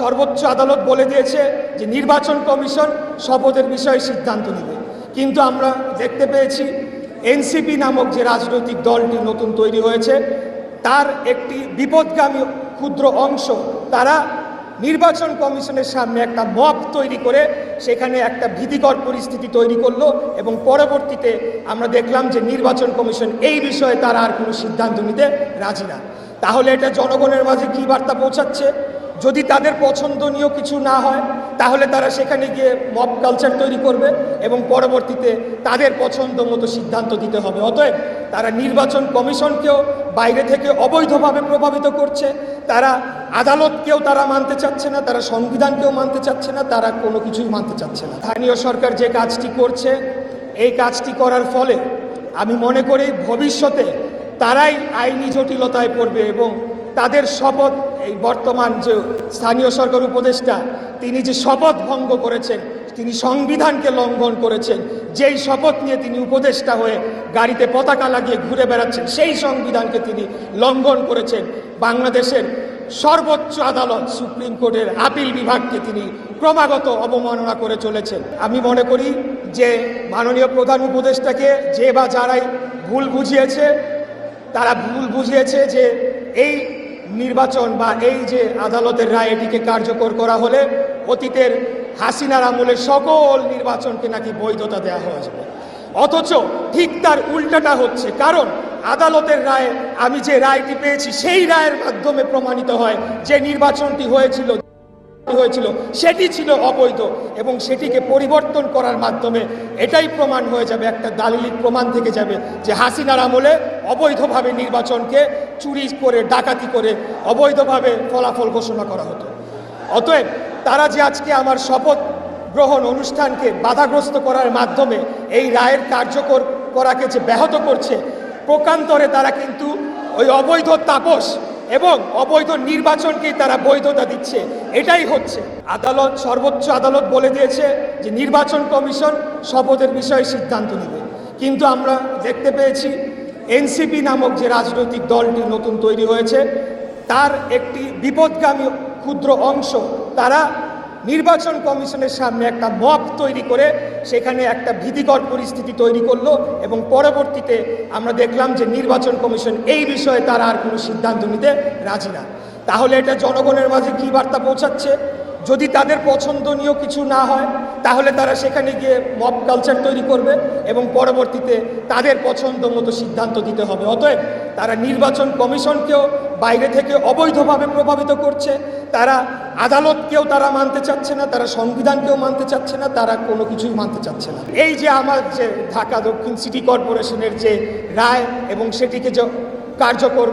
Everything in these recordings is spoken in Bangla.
সর্বোচ্চ আদালত বলে দিয়েছে যে নির্বাচন কমিশন শপথের বিষয়ে সিদ্ধান্ত নেবে। কিন্তু আমরা দেখতে পেয়েছি এনসিপি নামক যে রাজনৈতিক দলটি নতুন তৈরি হয়েছে, তার একটি বিপদগামী ক্ষুদ্র অংশ, তারা নির্বাচন কমিশনের সামনে একটা মপ তৈরি করে সেখানে একটা ভীতিকর পরিস্থিতি তৈরি করল এবং পরবর্তীতে আমরা দেখলাম যে নির্বাচন কমিশন এই বিষয়ে তারা আর কোনো সিদ্ধান্ত নিতে রাজি না। তাহলে এটা জনগণের মাঝে কী বার্তা পৌঁছাচ্ছে? যদি তাদের পছন্দনীয় কিছু না হয়, তাহলে তারা সেখানে গিয়ে মব কালচার তৈরি করবে এবং পরবর্তীতে তাদের পছন্দ মতো সিদ্ধান্ত দিতে হবে। অতএব তারা নির্বাচন কমিশনকেও বাইরে থেকে অবৈধভাবে প্রভাবিত করছে। তারা আদালতকেও তারা মানতে চাচ্ছে না, তারা সংবিধানকেও মানতে চাচ্ছে না, তারা কোনো কিছুই মানতে চাচ্ছে না। স্থানীয় সরকার যে কাজটি করছে, এই কাজটি করার ফলে আমি মনে করি ভবিষ্যতে তারাই আইনি জটিলতায় পড়বে এবং তাদের শপথ, এই বর্তমান যে স্থানীয় সরকার উপদেষ্টা, তিনি যে শপথ ভঙ্গ করেছেন, তিনি সংবিধানকে লঙ্ঘন করেছেন, যেই শপথ নিয়ে তিনি উপদেষ্টা হয়ে গাড়িতে পতাকা লাগিয়ে ঘুরে বেড়াচ্ছেন, সেই সংবিধানকে তিনি লঙ্ঘন করেছেন। বাংলাদেশের সর্বোচ্চ আদালত, সুপ্রিম কোর্টের আপিল বিভাগকে তিনি ক্রমাগত অবমাননা করে চলেছেন। আমি মনে করি যে মাননীয় প্রধান উপদেষ্টাকে যে বা যারাই ভুল বুঝিয়েছে, তারা ভুল বুঝিয়েছে যে এই নির্বাচন বা এই যে আদালতের রায় এটিকে কার্যকর করা হলে অতীতের হাসিনার আমলের সকল নির্বাচনকে নাকি বৈধতা দেওয়া হয়ে যাবে। অথচ ঠিক তার উল্টাটা হচ্ছে, কারণ আদালতের রায়ে, আমি যে রায়টি পেয়েছি সেই রায়ের মাধ্যমে প্রমাণিত হয় যে নির্বাচনটি হয়েছিল হয়েছিল, সেটি ছিল অবৈধ এবং সেটিকে পরিবর্তন করার মাধ্যমে এটাই প্রমাণ হয়ে যাবে, একটা দালিলিক প্রমাণ থেকে যাবে যে হাসিনার আমলে অবৈধভাবে নির্বাচনকে চুরি করে, ডাকাতি করে অবৈধভাবে ফলাফল ঘোষণা করা হতো। অতএব তারা যে আজকে আমার শপথ গ্রহণ অনুষ্ঠানকে বাধাগ্রস্ত করার মাধ্যমে এই রায়ের কার্যকর করাকে যে ব্যাহত করছে, প্রকান্তরে তারা কিন্তু ওই অবৈধ তাপস এবং অবৈধ নির্বাচনকেই তারা বৈধতা দিচ্ছে, এটাই হচ্ছে। আদালত, সর্বোচ্চ আদালত বলে দিয়েছে যে নির্বাচন কমিশন শপথের বিষয়ে সিদ্ধান্ত নেবে। কিন্তু আমরা দেখতে পেয়েছি এনসিপি নামক যে রাজনৈতিক দলটি নতুন তৈরি হয়েছে, তার একটি বিপদগামী ক্ষুদ্র অংশ তারা নির্বাচন কমিশনের সামনে একটা মপ তৈরি করে সেখানে একটা ভীতিকর পরিস্থিতি তৈরি করল এবং পরবর্তীতে আমরা দেখলাম যে নির্বাচন কমিশন এই বিষয়ে তারা আর কোনো সিদ্ধান্ত নিতে রাজি না। তাহলে এটা জনগণের মাঝে কী বার্তা পৌঁছাচ্ছে? যদি তাদের পছন্দনীয় কিছু না হয়, তাহলে তারা সেখানে গিয়ে মব কালচার তৈরি করবে এবং পরবর্তীতে তাদের পছন্দ মতো সিদ্ধান্ত দিতে হবে। অতএব তারা নির্বাচন কমিশনকেও বাইরে থেকে অবৈধভাবে প্রভাবিত করছে, তারা আদালতকেও তারা মানতে চাচ্ছে না, তারা সংবিধানকেও মানতে চাচ্ছে না, তারা কোনো কিছুই মানতে চাচ্ছে না। এই যে আমার যে ঢাকা দক্ষিণ সিটি কর্পোরেশনের যে রায় এবং সেটিকে যে কার্যকর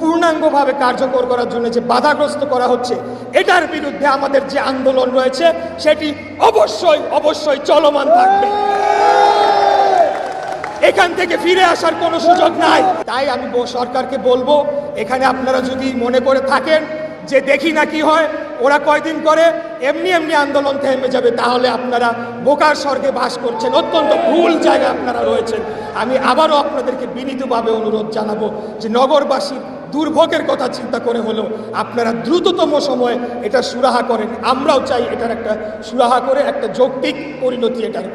পূর্ণাঙ্গভাবে কার্যকর করার জন্য যে বাধাগ্রস্ত করা হচ্ছে, এটার বিরুদ্ধে আমাদের যে আন্দোলন রয়েছে, সেটি অবশ্যই অবশ্যই চলমান থাকবে। এখান থেকে ফিরে আসার কোনো সুযোগ নাই। তাই আমি সরকারকে বলব, এখানে আপনারা যদি মনে করে থাকেন যে দেখি না কি হয় ওরা কয়দিন করে এমনি এমনি আন্দোলন থেমে যাবে, তাহলে আপনারা বোকার স্বর্গে বাস করছেন। অত্যন্ত ভুল জায়গা আপনারা রয়েছেন। আমি আবারও আপনাদেরকে বিনীতভাবে অনুরোধ জানাব যে নগরবাসী দুর্ভোগের কথা চিন্তা করে হলেও আপনারা দ্রুততম সময়ে এটা সুরাহা করেন। আমরাও চাই এটার একটা সুরাহা করে একটা যৌক্তিক পরিণতি এটার।